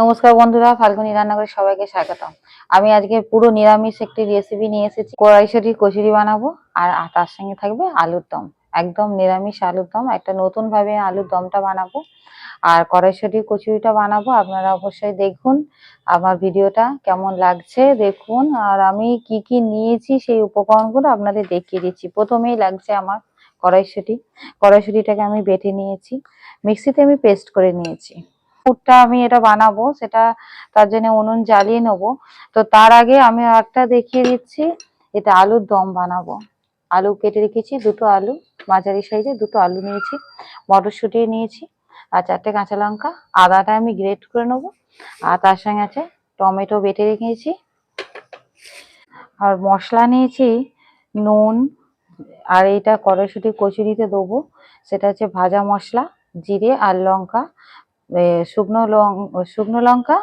নমস্কার বন্ধুরা, ফাল্গুনি রান্নাঘরে সবাইকে স্বাগতম। আমি আজকে পুরো নিরামিষ একটি রেসিপি নিয়ে এসেছি। কড়াইশুটির কচুরি বানাবো আর তার সঙ্গে থাকবে আলুর দম। একদম নিরামিষ আলুর দম। একটা নতুন ভাবে আলুর দমটা বানাবো। আর কড়াইশুটির কচুরিটা বানাবো। আপনারা অবশ্যই দেখুন আমার ভিডিওটা কেমন লাগছে। দেখুন আর আমি কি কি নিয়েছি, সেই উপকরণগুলো আপনাদের দেখিয়ে দিচ্ছি। প্রথমেই লাগছে আমার কড়াইশুটি। কড়াইশুটিটাকে আমি বেটে নিয়েছি। মিক্সিতে আমি পেস্ট করে নিয়েছি। পুরটা আমি এটা বানাবো, সেটা তার জন্য উনুন জ্বালিয়ে নেব। তো তার আগে আমি একটা দেখিয়ে দিচ্ছি, এটা আলুর দম বানাবো। আলু কেটে রেখেছি, দুটো আলু, মাঝারি সাইজে দুটো আলু নিয়েছি, মটরশুঁটি নিয়েছি, আর চারটে কাঁচা লঙ্কা, আদাটা আমি গ্রেট করে নেব, আর তার সঙ্গে আছে টমেটো বেটে রেখেছি, আর মশলা নিয়েছি, নুন, আর এটা কড়াইশুঁটি কচুরিতে দেবো, সেটা হচ্ছে ভাজা মশলা, জিরে আর লঙ্কা শুকনো লং, শুকনো লঙ্কা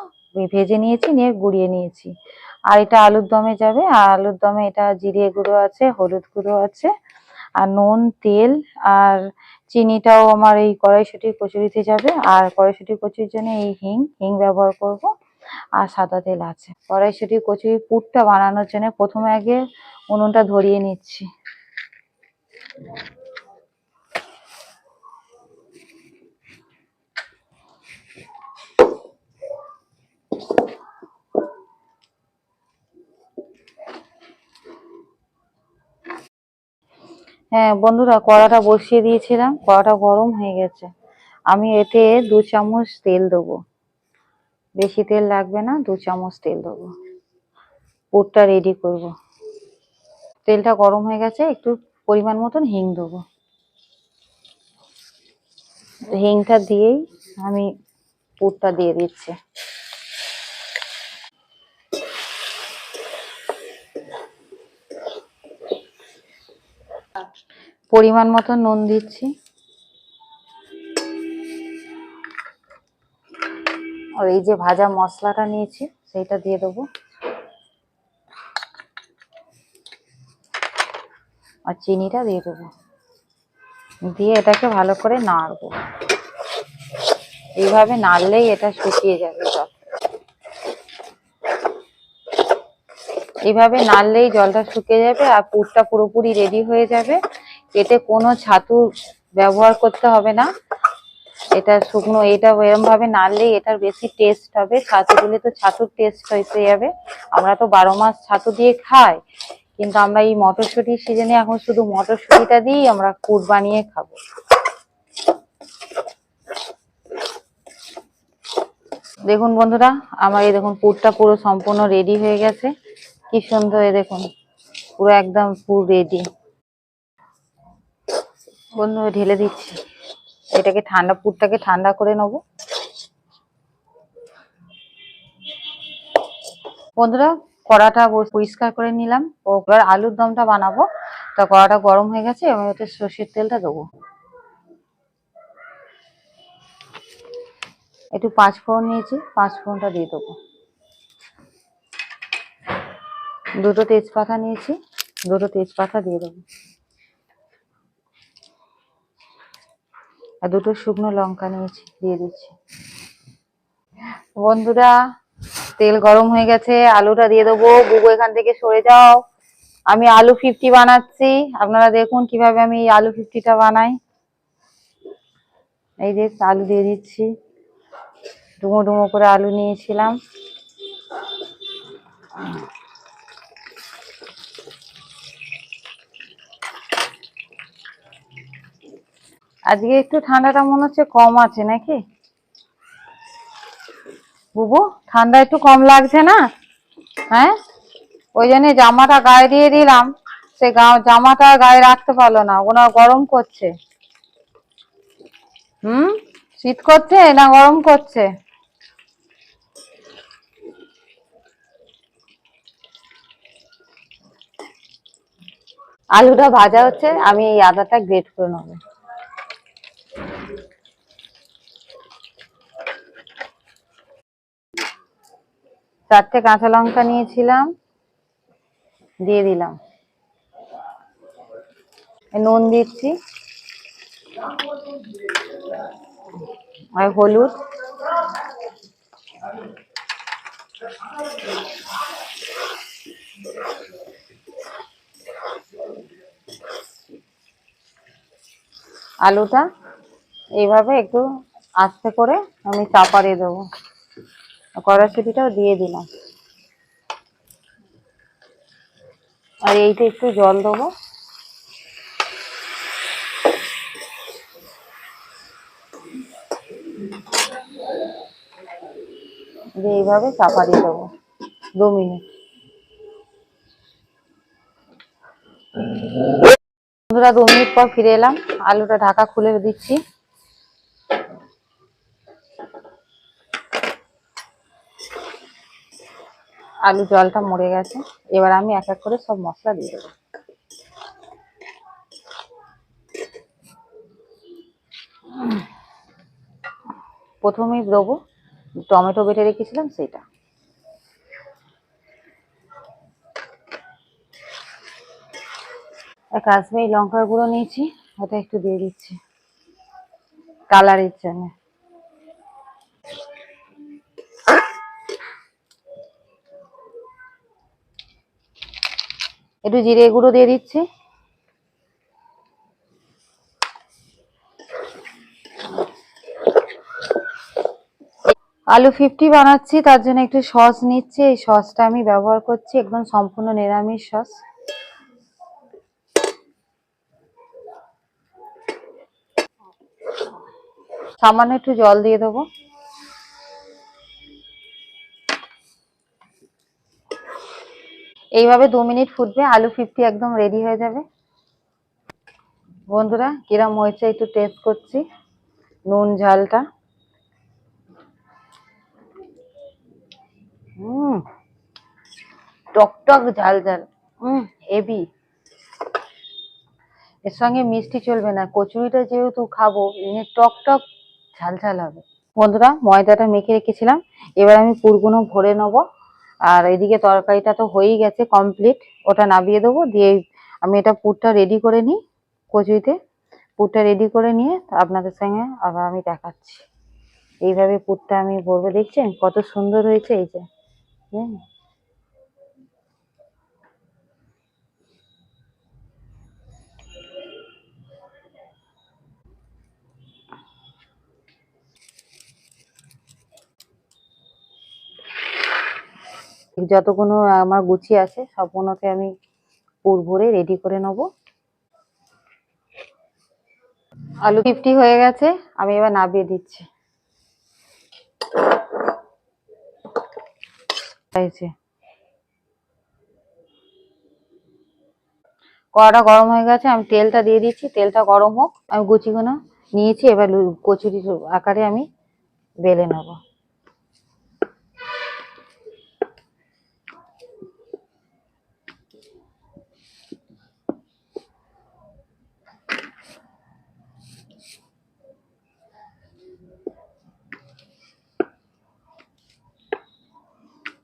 ভেজে নিয়েছি, নিয়ে গুঁড়িয়ে নিয়েছি। আর এটা আলুর দমে যাবে। আর আলুর দমে এটা জিরে গুঁড়ো আছে, হলুদ গুঁড়ো আছে, আর নুন, তেল, আর চিনিটাও আমার এই কড়াইশুটির কচুরিতে যাবে। আর কড়াইশুটির কচুরির জন্য এই হিং হিং ব্যবহার করব। আর সাদা তেল আছে। কড়াইশুটির কচুরি পুরটা বানানোর জন্য প্রথমে আগে উনুনটা ধরিয়ে নিচ্ছি। হ্যাঁ বন্ধুরা, কড়াটা বসিয়ে দিয়েছিলাম। কড়াটা গরম হয়ে গেছে। আমি এতে দু চামচ তেল দেবো। বেশি তেল লাগবে না, দু চামচ তেল দেবো। পুরটা রেডি করব। তেলটা গরম হয়ে গেছে, একটু পরিমাণ মতন হিং দেবো। হিংটা দিয়েই আমি পুরটা দিয়ে দিচ্ছি। পরিমাণ মতো নুন দিচ্ছি। আর এই যে ভাজা মশলাটা নিয়েছি, সেইটা দিয়ে দেবো। আর চিনিটা দিয়ে দেবো। দিয়ে এটাকে ভালো করে নাড়বো। এইভাবে নাড়লেই এটা শুকিয়ে যাবে জল। এইভাবে নাড়লেই জলটা শুকিয়ে যাবে আর পুরটা পুরোপুরি রেডি হয়ে যাবে। এতে কোনো ছাতু ব্যবহার করতে হবে না। এটা শুকনো, এটা এরম ভাবে নাড়লেই এটার বেশি টেস্ট হবে। ছাতু দিলে তো ছাতুর টেস্ট হয়ে যাবে। আমরা তো বারো মাস ছাতু দিয়ে খাই, কিন্তু আমরা এই মটরশুঁটির সিজনে এখন শুধু মটরশুঁটিটা দিয়েই আমরা কুট বানিয়ে খাব। দেখুন বন্ধুরা, আমার এই দেখুন পুরটা পুরো সম্পূর্ণ রেডি হয়ে গেছে। কি সুন্দর এই দেখুন, পুরো একদম পুর রেডি বন্ধু, ঢেলে দিচ্ছি। এটাকে ঠান্ডা, পুরটাকে ঠান্ডা করে নেব। বন্ধুরা, কড়াটা পরিষ্কার করে নিলাম। ও, এবার আলুর দমটা বানাবো। তা কড়াটা গরম হয়ে গেছে আমি ওতে সর্ষের তেলটা দেবো। একটু পাঁচ ফোড়ন নিয়েছি পাঁচ ফোড়নটা দিয়ে দেবো। দুটো তেজপাতা নিয়েছি, দুটো তেজপাতা দিয়ে দেবো। আর দুটো শুকনো লঙ্কা নিয়েছি, দিয়ে দিচ্ছি। বন্ধুরা, তেল গরম হয়ে গেছে, আলুটা দিয়ে দেবো। বুবু এখান থেকে সরে যাও। আমি আলু ফিফটি বানাচ্ছি। আপনারা দেখুন কীভাবে আমি আলু ফিফটিটা বানাই। এই যে আলু দিয়ে দিচ্ছি। ডুমো ডুমো করে আলু নিয়েছিলাম। আজকে একটু ঠান্ডাটা মনে হচ্ছে কম আছে নাকি? বুবু, ঠান্ডা একটু কম লাগছে না? হ্যাঁ? ওই জন্য জামাটা গায়ে দিয়ে দিলাম। সে জামাটা গায়ে রাখতে পারল না, ওনার গরম করছে। হুম? শীত করছে না গরম করছে? আলুটা ভাজা হচ্ছে, আমি এই আদাটা গ্রেট করে নেব। চারটে কাঁচা লঙ্কা নিয়েছিলাম, দিয়ে দিলাম। নুন দিচ্ছি। আর হলুদ। আলুটা এইভাবে একটু আস্তে করে আমি চাপা দিয়ে দেবো। কড়াইশুটিটাও দিয়ে দিলাম। আর এইটা একটু জল দেবো। এইভাবে চাপা দিয়ে দেবো। দু মিনিট। বন্ধুরা, দু মিনিট পর ফিরে এলাম। আলুটা ঢাকা খুলে দিচ্ছি। আলু জলটা মরে গেছে। এবার আমি এক এক করে সব মশলা দিয়ে দেবো। প্রথমেই দেবো টমেটো বেটে রেখেছিলাম সেটা কাশ্মীরি লঙ্কার গুঁড়ো নিয়েছি, ওটা একটু দিয়ে দিচ্ছি। কালারের জন্য। একটু জিরে গুঁড়ো দিয়ে দিচ্ছি। আলু ফিফটি বানাচ্ছি, তার জন্য একটু সস নিচ্ছি। এই সসটা আমি ব্যবহার করছি, একদম সম্পূর্ণ নিরামিষ সস। সামান্য একটু জল দিয়ে দেবো। এইভাবে দু মিনিট ফুটবে, আলু ফিফটি একদম রেডি হয়ে যাবে। বন্ধুরা, কিরম হয়েছে একটু টেস্ট করছি। নুন, ঝালটা। হুম। টক টক, ঝাল ঝাল। হুম হেভি এর সঙ্গে মিষ্টি চলবে না। কচুরিটা যেহেতু খাব এমনি টক টক, ঝাল ঝাল হবে। বন্ধুরা, ময়দাটা মেখে রেখেছিলাম। এবার আমি পুরগুলো ভরে নেব। আর এদিকে তরকারিটা তো হয়েই গেছে কমপ্লিট ওটা নামিয়ে দেবো, দিয়ে আমি এটা পুরটা রেডি করে নিই কচুইতে পুরটা রেডি করে নিয়ে আপনাদের সঙ্গে আবার আমি দেখাচ্ছি। এইভাবে পুরটা আমি ভরবো, দেখছেন? কত সুন্দর হয়েছে এই যে। হুম যতগুলো আমার গুছি আছে সবগুলোতে আমি পুর ভরে রেডি করে নেব। আলু ফিফটি হয়ে গেছে, আমি এবার নাবিয়ে দিচ্ছি। কড়াটা গরম হয়ে গেছে, আমি তেলটা দিয়ে দিচ্ছি, তেলটা গরম হোক, আমি গুচিগুলো নিয়েছি, এবার কচুরি আকারে আমি বেলে নেব।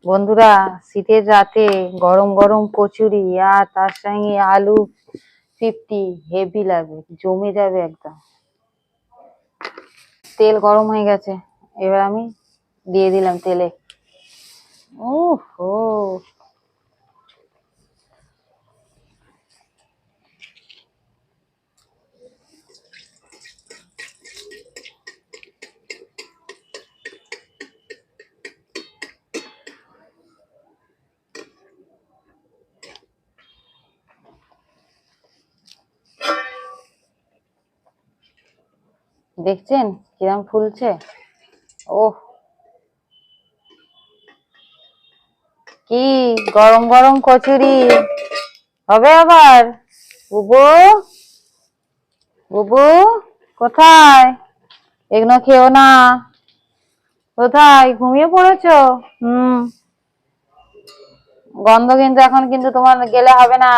বন্ধুরা, শীতের রাতে গরম গরম কচুরি আর তার সঙ্গে আলু ফিফটি হেভি লাগবে, জমে যাবে একদম। তেল গরম হয়ে গেছে, এবার আমি দিয়ে দিলাম তেলে। ওহো দেখছেন কিরম ফুলছে? ওহ। কি গরম গরম কচুরি। হবে আবার। বুবু? বুবু? কোথায়? এগুলো খেও না। কোথায়? ঘুমিয়ে পড়েছো? হুম। গন্ধ কিন্তু এখন কিন্তু তোমার গেলে হবে না।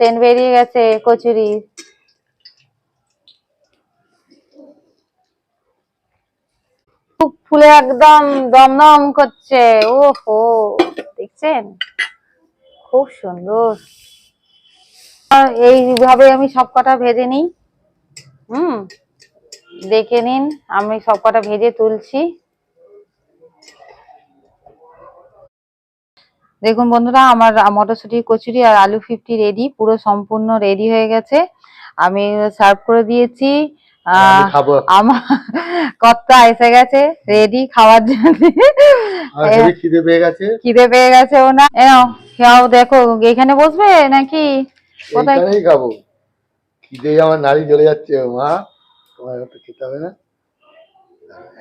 সেন্ট বেরিয়ে গেছে কচুরি। ফুলে একদম দমদম করছে। ওহো, দেখছেন? খুব সুন্দর। এইভাবে আমি সব কটা ভেজে নিই। হুম, দেখে নিন, আমি সব কটা ভেজে তুলছি। দেখুন বন্ধুরা, আমার মটরশুঁটি, কচুরি আর আলু ফিফটি রেডি পুরো সম্পূর্ণ রেডি হয়ে গেছে। আমি সার্ভ করে দিয়েছি। আমার কর্তা এসে গেছে রেডি খাওয়ার জন্য। খিদে পেয়ে গেছে। খিদে পেয়ে গেছে ও না খাও দেখো এখানে বসবে নাকি? কোথায়? খাব। খিদে আমার নাড়ি জ্বলে যাচ্ছে মা। তোমার খেতে হবে না।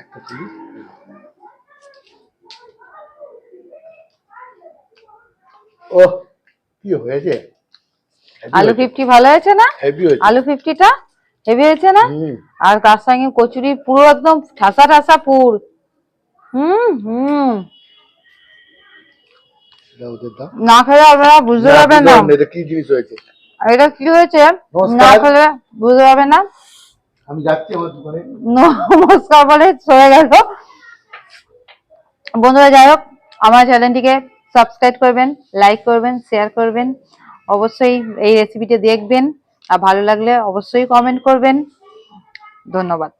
একটা ও কি হয়েছে? আলু ফিফটি ভালো হয়েছে না? আলু ফিফটিটা? হেভি হয়েছে না? আর তার সঙ্গে কচুরি পুরো একদম ঠাসা ঠাসা পুর। হুম হুম। না খেলে আপনারা বুঝতে না, পারবেন না। না, এটা কি জিনিস হয়েছে? এটা কি হয়েছে? না খেলে বুঝতে পারবেন না। আমি যাচ্ছি আমার দোকানে। নমস্কার বলে চলে গেল। বন্ধুরা যাই হোক আমার চ্যানেলটিকে সাবস্ক্রাইব করবেন লাইক করবেন শেয়ার করবেন। অবশ্যই এই রেসিপিটি দেখবেন। আর ভালো লাগলে অবশ্যই কমেন্ট করবেন। ধন্যবাদ।